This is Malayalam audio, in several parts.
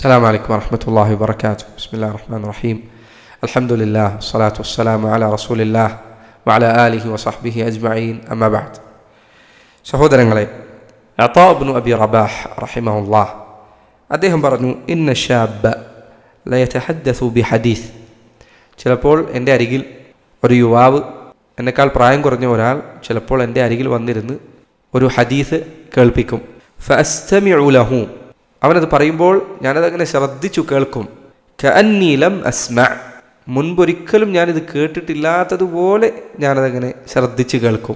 السلام عليكم ورحمة الله وبركاته بسم الله الرحمن الرحيم الحمد لله والصلاة والسلام على رسول الله وعلى آله وصحبه أجمعين أما بعد സഹോദരങ്ങളെ അത്താബ്നു അബി റബാഹ് റഹിമഹുല്ലാ അദ്ദേഹം പറഞ്ഞു ഇന്ന ഷാബ ലയതഹദ്ദസു ബി ഹദീസ് ചിലപ്പോൾ എൻ്റെ അരികിൽ ഒരു യുവാവ് എന്നെക്കാൾ പ്രായം കുറഞ്ഞ ഒരാൾ ചിലപ്പോൾ എൻ്റെ അരികിൽ വന്നിരുന്ന് ഒരു ഹദീസ് കേൾപ്പിക്കും ഫഅസ്തമിഉ ലഹു അവനത് പറയുമ്പോൾ ഞാനതങ്ങനെ ശ്രദ്ധിച്ചു കേൾക്കും. കന്നീലം അസ്മ. മുൻപൊരിക്കലും ഞാനിത് കേട്ടിട്ടില്ലാത്തതുപോലെ ഞാനതങ്ങനെ ശ്രദ്ധിച്ച് കേൾക്കും.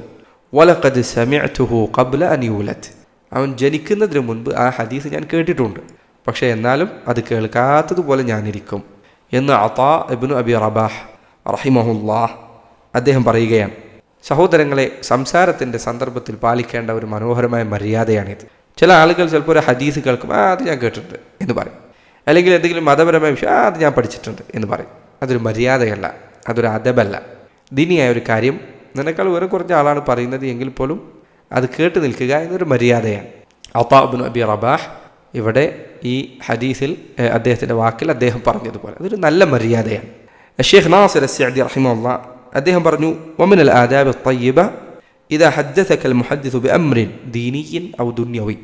വലഖദ് സമയത്തുഹു ഖബ്ല അൻ യൂലത് അവൻ ജനിക്കുന്നതിന് മുൻപ് ആ ഹദീസ് ഞാൻ കേട്ടിട്ടുണ്ട്. പക്ഷേ എന്നാലും അത് കേൾക്കാത്തതുപോലെ ഞാനിരിക്കും. എന്ന് അതാ ഇബ്നു അബി റബാഹ് റഹിമഹുല്ലാഹ് അദ്ദേഹം പറയുകയാണ്. സഹോദരങ്ങളെ സംസാരത്തിന്റെ സന്ദർഭത്തിൽ പാലിക്കേണ്ട ഒരു മനോഹരമായ മര്യാദയാണിത്. ചില ആളുകൾ ചിലപ്പോൾ ഒരു ഹദീസ് കേൾക്കും ആ അത് ഞാൻ കേട്ടിട്ടുണ്ട് എന്ന് പറയും. അല്ലെങ്കിൽ എന്തെങ്കിലും മതപരമായ വിഷയം ആ അത് ഞാൻ പഠിച്ചിട്ടുണ്ട് എന്ന് പറയും. അതൊരു മര്യാദയല്ല അതൊരു അദബല്ല. ദിനിയായ ഒരു കാര്യം നിനക്കാൾ വേറെ കുറഞ്ഞ ആളാണ് പറയുന്നത് എങ്കിൽ പോലും അത് കേട്ട് നിൽക്കുക എന്നൊരു മര്യാദയാണ്. അത്താബിൻ അബി റബാഹ് ഇവിടെ ഈ ഹദീസിൽ അദ്ദേഹത്തിന്റെ വാക്കിൽ അദ്ദേഹം പറഞ്ഞതുപോലെ അതൊരു നല്ല മര്യാദയാണ്. ഷെയ്ഖ് നാസിർ റഹിമഹുല്ല അദ്ദേഹം പറഞ്ഞു ഒമിനൽ ആദാബ് തയ്യിബ ഇതാ ഹദ്ദസക്കൽ മുഹദ്ദിസു ബി അമ്രിൻ ദീനിയിൻ ഔ ദുന്യവി.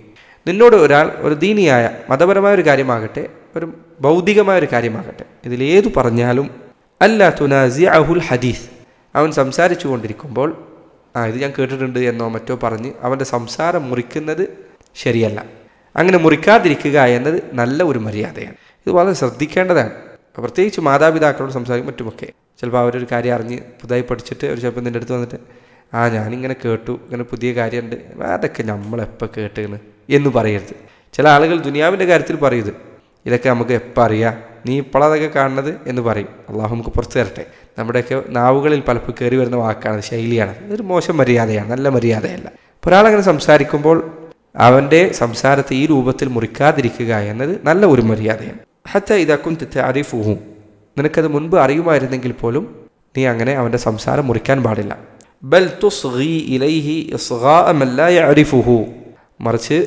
നിന്നോട് ഒരാൾ ഒരു ദീനിയായ മതപരമായ ഒരു കാര്യമാകട്ടെ ഒരു ഭൗതികമായ ഒരു കാര്യമാകട്ടെ ഇതിലേതു പറഞ്ഞാലും അല്ല തുനാസി അഹുൽ ഹദീസ്. അവൻ സംസാരിച്ചു കൊണ്ടിരിക്കുമ്പോൾ ആ ഇത് ഞാൻ കേട്ടിട്ടുണ്ട് എന്നോ മറ്റോ പറഞ്ഞ് അവന്റെ സംസാരം മുറിക്കുന്നത് ശരിയല്ല. അങ്ങനെ മുറിക്കാതിരിക്കുക എന്നത് നല്ല ഒരു മര്യാദയാണ്. ഇത് വളരെ ശ്രദ്ധിക്കേണ്ടതാണ്. പ്രത്യേകിച്ച് മാതാപിതാക്കളോട് സംസാരിക്കും മറ്റുമൊക്കെ. ചിലപ്പോൾ അവരൊരു കാര്യം അറിഞ്ഞ് പുതുതായി പഠിച്ചിട്ട് അവർ ചിലപ്പോൾ നിന്റെ അടുത്ത് വന്നിട്ട് ആ ഞാനിങ്ങനെ കേട്ടു. ഇങ്ങനെ പുതിയ കാര്യമുണ്ട്. അതൊക്കെ നമ്മളെപ്പോൾ കേട്ടിന് എന്ന് പറയരുത്. ചില ആളുകൾ ദുനിയാവിന്റെ കാര്യത്തിൽ പറയുന്നത് ഇതൊക്കെ നമുക്ക് എപ്പോൾ അറിയാം. നീ ഇപ്പോഴതൊക്കെ കാണുന്നത് എന്ന് പറയും. അള്ളാഹു നമുക്ക് പുറത്തു തരട്ടെ. നമ്മുടെയൊക്കെ നാവുകളിൽ പലപ്പോൾ കയറി വരുന്ന വാക്കാണ് ശൈലിയാണ്. ഇതൊരു മോശം മര്യാദയാണ് നല്ല മര്യാദയല്ല. ഒരാളങ്ങനെ സംസാരിക്കുമ്പോൾ അവന്റെ സംസാരത്തെ ഈ രൂപത്തിൽ മുറിക്കാതിരിക്കുക എന്നത് നല്ല ഒരു മര്യാദയാണ്. ഹത്ത ഇതാക്കും അറിഫുഹും നിനക്കത് മുൻപ് അറിയുമായിരുന്നെങ്കിൽ പോലും നീ അങ്ങനെ അവന്റെ സംസാരം മുറിക്കാൻ പാടില്ല. ബൽ തുസ്ഗി ഇലൈഹി ഇസ്ഗാ യഅരിഫുഹു. മറിച്ച്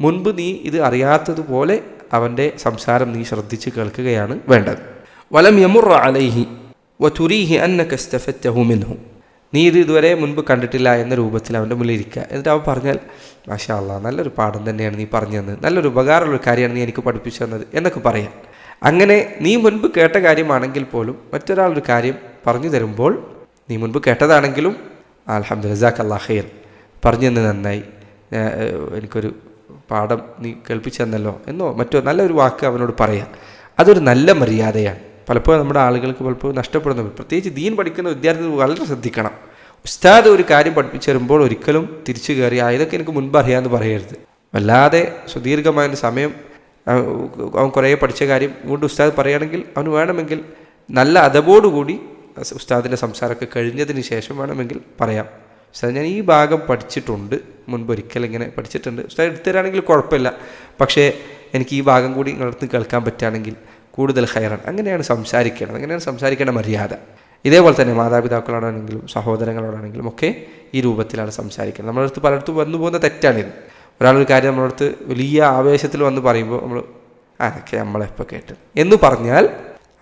മുൻപ് നീ ഇത് അറിയാത്തതുപോലെ അവന്റെ സംസാരം നീ ശ്രദ്ധിച്ച് കേൾക്കുകയാണ് വേണ്ടത്. വലം യമുറ അലൈഹി വതുരീഹി അന്നക ഇസ്തഫത്തഹു മിൻഹു. നീ ഇത് ഇതുവരെ മുൻപ് കണ്ടിട്ടില്ല എന്ന രൂപത്തിൽ അവന്റെ മുന്നിൽ ഇരിക്കുക. എന്നിട്ട് അവൻ പറഞ്ഞാൽ മാഷാ നല്ലൊരു പാഠം തന്നെയാണ് നീ പറഞ്ഞു തന്നത് നല്ലൊരു ഉപകാരമുള്ള കാര്യമാണ് നീ എനിക്ക് പഠിപ്പിച്ചു തന്നത് എന്നൊക്കെ പറയാം. അങ്ങനെ നീ മുൻപ് കേട്ട കാര്യമാണെങ്കിൽ പോലും മറ്റൊരാളൊരു കാര്യം പറഞ്ഞു തരുമ്പോൾ നീ മുൻപ് കേട്ടതാണെങ്കിലും അലഹമ്മദ് റസാഖ് അല്ലാ പറഞ്ഞു തന്നെ നന്നായി എനിക്കൊരു പാഠം നീ കേൾപ്പിച്ചു തന്നല്ലോ എന്നോ മറ്റോ നല്ലൊരു വാക്ക് അവനോട് പറയാം. അതൊരു നല്ല മര്യാദയാണ്. പലപ്പോഴും നമ്മുടെ ആളുകൾക്ക് പലപ്പോഴും നഷ്ടപ്പെടുന്ന പ്രത്യേകിച്ച് ദീൻ പഠിക്കുന്ന വിദ്യാർത്ഥികൾ വളരെ ശ്രദ്ധിക്കണം. ഉസ്താദ് ഒരു കാര്യം പഠിപ്പിച്ചു തരുമ്പോൾ ഒരിക്കലും തിരിച്ചു കയറി ആ ഇതൊക്കെ എനിക്ക് മുൻപ് അറിയാമെന്ന് പറയരുത്. വല്ലാതെ സുദീർഘമായ സമയം അവൻ കുറേ പഠിച്ച കാര്യം വീണ്ടും ഉസ്താദ് പറയുകയാണെങ്കിൽ അവന് വേണമെങ്കിൽ നല്ല അതബോടുകൂടി ഉസ്താദിന്റെ സംസാരമൊക്കെ കഴിഞ്ഞതിന് ശേഷം വേണമെങ്കിൽ പറയാം. ഉസ്താദ് ഞാൻ ഈ ഭാഗം പഠിച്ചിട്ടുണ്ട്. മുൻപ് ഒരിക്കൽ ഇങ്ങനെ പഠിച്ചിട്ടുണ്ട്. ഉസ്താദ് എടുത്തരാണെങ്കിൽ കുഴപ്പമില്ല. പക്ഷേ എനിക്ക് ഈ ഭാഗം കൂടി നിങ്ങളടുത്ത് കേൾക്കാൻ പറ്റുകയാണെങ്കിൽ കൂടുതൽ ഹയറാണ് അങ്ങനെയാണ് സംസാരിക്കേണ്ടത്. അങ്ങനെയാണ് സംസാരിക്കേണ്ട മര്യാദ. ഇതേപോലെ തന്നെ മാതാപിതാക്കളോടാണെങ്കിലും സഹോദരങ്ങളോടാണെങ്കിലും ഒക്കെ ഈ രൂപത്തിലാണ് സംസാരിക്കുന്നത് നമ്മുടെ അടുത്ത് പലയിടത്തും വന്നു പോകുന്ന തെറ്റാണിത്. ഒരാളൊരു കാര്യം നമ്മുടെ അടുത്ത് വലിയ ആവേശത്തിൽ വന്ന് പറയുമ്പോൾ നമ്മൾ "ആ, അതൊക്കെ നമ്മളെപ്പോൾ കേട്ടു. എന്ന് പറഞ്ഞാൽ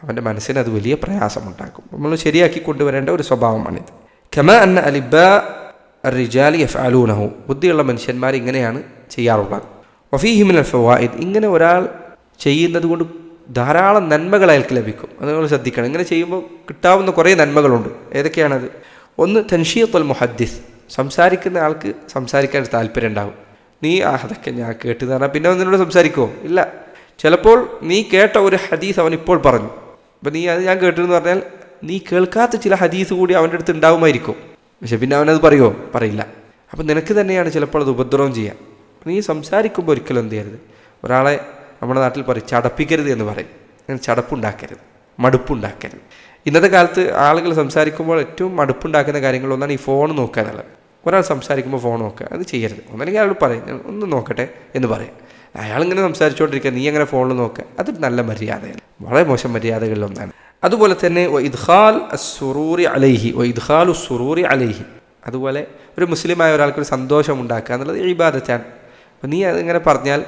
അവന്റെ മനസ്സിന് അത് വലിയ പ്രയാസമുണ്ടാക്കും. നമ്മൾ ശരിയാക്കി കൊണ്ടുവരേണ്ട ഒരു സ്വഭാവമാണിത്. ഖമ അന്ന അലിബ റിജാലി എഫ് അലൂനഹു ബുദ്ധിയുള്ള മനുഷ്യന്മാർ ഇങ്ങനെയാണ് ചെയ്യാറുള്ളത്. വഫീഹിമിൻ ഫവായിദ്. ഇങ്ങനെ ഒരാൾ ചെയ്യുന്നത് കൊണ്ട് ധാരാളം നന്മകൾ അയാൾക്ക് ലഭിക്കും. അത് നമ്മൾ ശ്രദ്ധിക്കണം. ഇങ്ങനെ ചെയ്യുമ്പോൾ കിട്ടാവുന്ന കുറേ നന്മകളുണ്ട്. ഏതൊക്കെയാണത്? ഒന്ന് തൻഷീത്തുൽ മുഹദ്ദിസ്. സംസാരിക്കുന്ന ആൾക്ക് സംസാരിക്കാൻ താല്പര്യം ഉണ്ടാകും. നീ ആ അതൊക്കെ ഞാൻ കേട്ടെന്ന് പറഞ്ഞാൽ പിന്നെ ഒന്നിനോട് സംസാരിക്കുമോ ഇല്ല. ചിലപ്പോൾ നീ കേട്ട ഒരു ഹദീസ് അവൻ ഇപ്പോൾ പറഞ്ഞു. അപ്പം നീ അത് ഞാൻ കേട്ടെന്ന് പറഞ്ഞാൽ നീ കേൾക്കാത്ത ചില ഹദീസ് കൂടി അവന്റെ അടുത്ത് ഉണ്ടാവുമായിരിക്കും. പക്ഷെ പിന്നെ അവനത് പറയുമോ പറയില്ല. അപ്പം നിനക്ക് തന്നെയാണ് ചിലപ്പോൾ അത് ഉപദ്രവം ചെയ്യാം. നീ സംസാരിക്കുമ്പോൾ ഒരിക്കലും എന്ത് ചെയ്യരുത്. ഒരാളെ നമ്മുടെ നാട്ടിൽ പറയും ചടപ്പിക്കരുത് എന്ന് പറയും. അങ്ങനെ ചടപ്പുണ്ടാക്കരുത്. മടുപ്പുണ്ടാക്കരുത്. ഇന്നത്തെ കാലത്ത് ആളുകൾ സംസാരിക്കുമ്പോൾ ഏറ്റവും മടുപ്പുണ്ടാക്കുന്ന കാര്യങ്ങളൊന്നാണ് ഈ ഫോൺ നോക്കുക എന്നുള്ളത് ഒരാൾ സംസാരിക്കുമ്പോൾ ഫോൺ നോക്കുക. അത് ചെയ്യരുത്. ഒന്നല്ലെങ്കിൽ അയാൾ പറയും ഒന്ന് നോക്കട്ടെ എന്ന് പറയാം. അയാളിങ്ങനെ സംസാരിച്ചുകൊണ്ടിരിക്കുക നീ അങ്ങനെ ഫോണിൽ നോക്കുക അതൊരു നല്ല മര്യാദയാണ്. വളരെ മോശം മര്യാദകളിലൊന്നാണ് അതുപോലെ തന്നെ ഇദ്ഹാൽ സുറൂറി അലൈഹി ഒ ഇദ്ഹാലു സുറൂറി അലൈഹി. അതുപോലെ ഒരു മുസ്ലിമായ ഒരാൾക്ക് ഒരു സന്തോഷം ഉണ്ടാക്കുക എന്നുള്ളത് ഇബാദത്താണ്. അപ്പോൾ നീ അതിങ്ങനെ പറഞ്ഞാൽ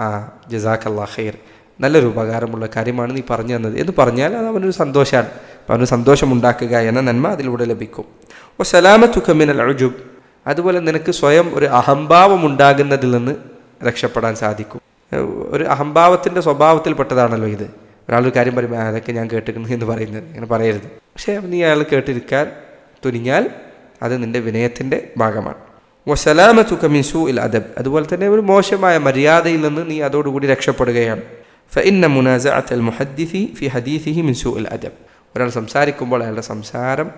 ആ ജസാഖ് അല്ലാ ഖൈർ നല്ലൊരു ഉപകാരമുള്ള കാര്യമാണ് നീ പറഞ്ഞു തന്നത്. എന്ന് പറഞ്ഞാൽ അത് അവനൊരു സന്തോഷമാണ് അപ്പം അവന് സന്തോഷമുണ്ടാക്കുക എന്ന നന്മ അതിലൂടെ ലഭിക്കും. ഓ സലാമത്തുഖമിനൽ അഴുജുബ് അതുപോലെ നിനക്ക് സ്വയം ഒരു അഹംഭാവം ഉണ്ടാകുന്നതിൽ നിന്ന് രക്ഷപ്പെടാൻ സാധിക്കും. ഒരു അഹംഭാവത്തിന്റെ സ്വഭാവത്തിൽപ്പെട്ടതാണല്ലോ ഇത്. ഒരാളൊരു കാര്യം പറയുമ്പോൾ അതൊക്കെ ഞാൻ കേട്ടിരിക്കുന്നു എന്ന് പറയുന്നത്. അങ്ങനെ പറയരുത്. പക്ഷേ നീ അയാൾ കേട്ടിരിക്കാൻ തുനിഞ്ഞാൽ അത് നിന്റെ വിനയത്തിന്റെ ഭാഗമാണ്. വസലാമ തുക്കമിസു ഇൽ അദബ്. അതുപോലെ തന്നെ ഒരു മോശമായ മര്യാദയിൽ നിന്ന് നീ അതോടുകൂടി രക്ഷപ്പെടുകയാണ്. ഫഇന്ന അൽ മുഹദ്ദിഫി ഫി ഹദീസിഹി മിൻ സൂഇൽ അദബ്. ഒരാൾ സംസാരിക്കുമ്പോൾ അയാളുടെ സംസാരം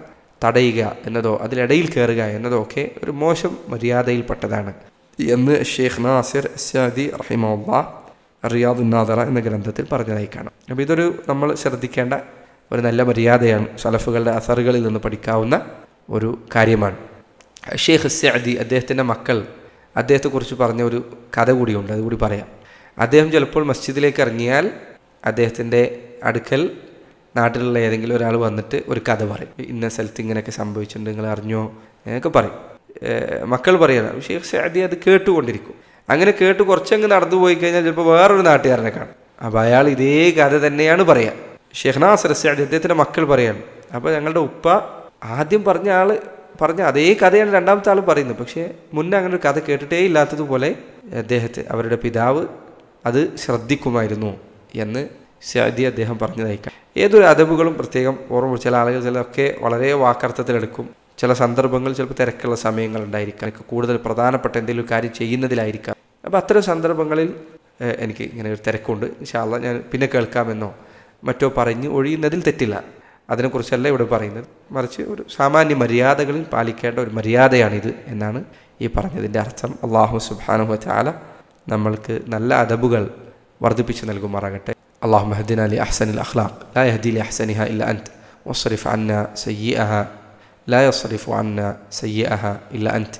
തടയുക എന്നതോ അതിലിടയിൽ കയറുക എന്നതോ ഒക്കെ ഒരു മോശം മര്യാദയിൽപ്പെട്ടതാണ്. എന്ന് ഷെയ്ഖ് നാസിർ സാദി റഹിമുള്ള റിയാദ് നാദറ എന്ന ഗ്രന്ഥത്തിൽ പറഞ്ഞതായി കാണാം അപ്പോൾ ഇതൊരു നമ്മൾ ശ്രദ്ധിക്കേണ്ട ഒരു നല്ല മര്യാദയാണ് സലഫുകളുടെ അസറുകളിൽ നിന്ന് പഠിക്കാവുന്ന ഒരു കാര്യമാണ്. ഷെയ്ഖ് സാദി അദ്ദേഹത്തിന്റെ മക്കൾ അദ്ദേഹത്തെക്കുറിച്ച് പറഞ്ഞ ഒരു കഥ കൂടിയുണ്ട് അതുകൂടി പറയാം. അദ്ദേഹം ചിലപ്പോൾ മസ്ജിദിലേക്ക് ഇറങ്ങിയാൽ അദ്ദേഹത്തിന്റെ അടുക്കൽ നാട്ടിലുള്ള ഏതെങ്കിലും ഒരാൾ വന്നിട്ട് ഒരു കഥ പറയും. ഇന്ന സ്ഥലത്ത് ഇങ്ങനെയൊക്കെ സംഭവിച്ചിട്ടുണ്ട് നിങ്ങൾ അറിഞ്ഞോ? എന്നൊക്കെ പറയും. മക്കൾ പറയണം ഷെയ്ഖ് സാദി അത് കേട്ടുകൊണ്ടിരിക്കും. അങ്ങനെ കേട്ട് കുറച്ചങ്ങ് നടന്നു പോയി കഴിഞ്ഞാൽ ചിലപ്പോൾ വേറൊരു നാട്ടുകാരനെ കാണും. അപ്പോൾ അയാൾ ഇതേ കഥ തന്നെയാണ് പറയുക ഷെയ്ഖ് നാസർ സാദി അദ്ദേഹത്തിന്റെ മക്കൾ പറയാണ്. അപ്പോൾ ഞങ്ങളുടെ ഉപ്പ ആദ്യം പറഞ്ഞ ആൾ പറഞ്ഞ അതേ കഥയാണ് രണ്ടാമത്തെ ആൾ പറയുന്നത്. പക്ഷേ മുന്നേ അങ്ങനെ ഒരു കഥ കേട്ടിട്ടേ ഇല്ലാത്തതുപോലെ അദ്ദേഹത്തെ അവരുടെ പിതാവ് അത് ശ്രദ്ധിക്കുമായിരുന്നു എന്ന് സാദി അദ്ദേഹം പറഞ്ഞതായിക്കാം ഏതൊരു അദബുകളും പ്രത്യേകം ഓർമ്മ ചില ആളുകൾ ചിലതൊക്കെ വളരെ വാക്കർത്ഥത്തിലെടുക്കും. ചില സന്ദർഭങ്ങൾ ചിലപ്പോൾ തിരക്കുള്ള സമയങ്ങൾ ഉണ്ടായിരിക്കാം. കൂടുതൽ പ്രധാനപ്പെട്ട എന്തെങ്കിലും കാര്യം ചെയ്യുന്നതിലായിരിക്കാം. അപ്പോൾ അത്തരം സന്ദർഭങ്ങളിൽ എനിക്ക് ഇങ്ങനെ ഒരു തിരക്കുണ്ട്. ഇൻഷാല്ല ഞാൻ പിന്നെ കേൾക്കാമെന്നോ മറ്റോ പറഞ്ഞ് ഒഴിയുന്നതിൽ തെറ്റില്ല. അതിനെക്കുറിച്ചല്ല ഇവിടെ പറയുന്നത്. മറിച്ച് ഒരു സാമാന്യ മര്യാദകളിൽ പാലിക്കേണ്ട ഒരു മര്യാദയാണിത് എന്നാണ് ഈ പറഞ്ഞതിന്റെ അർത്ഥം. അള്ളാഹു സുബാനുഹ ചാല നമ്മൾക്ക് നല്ല അദബുകൾ വർദ്ധിപ്പിച്ചു നൽകുമാറാകട്ടെ. അള്ളാഹു മഹദിന അലി അഹ്സൻ അഖ്ലാഖ് ലാ യഹദി അഹ്സനിഹ ഇല്ല അൻത് വസ്രിഫ് അന്ന സയ്യിഅഹ. لا يصرف عنا سيئها إلا أنت.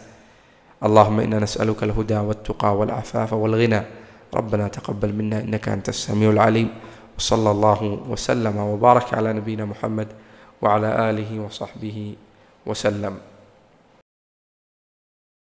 اللهم إنا نسألك الهدى والتقى والعفاف والغنى. ربنا تقبل منا إنك أنت السميع العليم. وصلى الله وسلم وبارك على نبينا محمد وعلى آله وصحبه وسلم.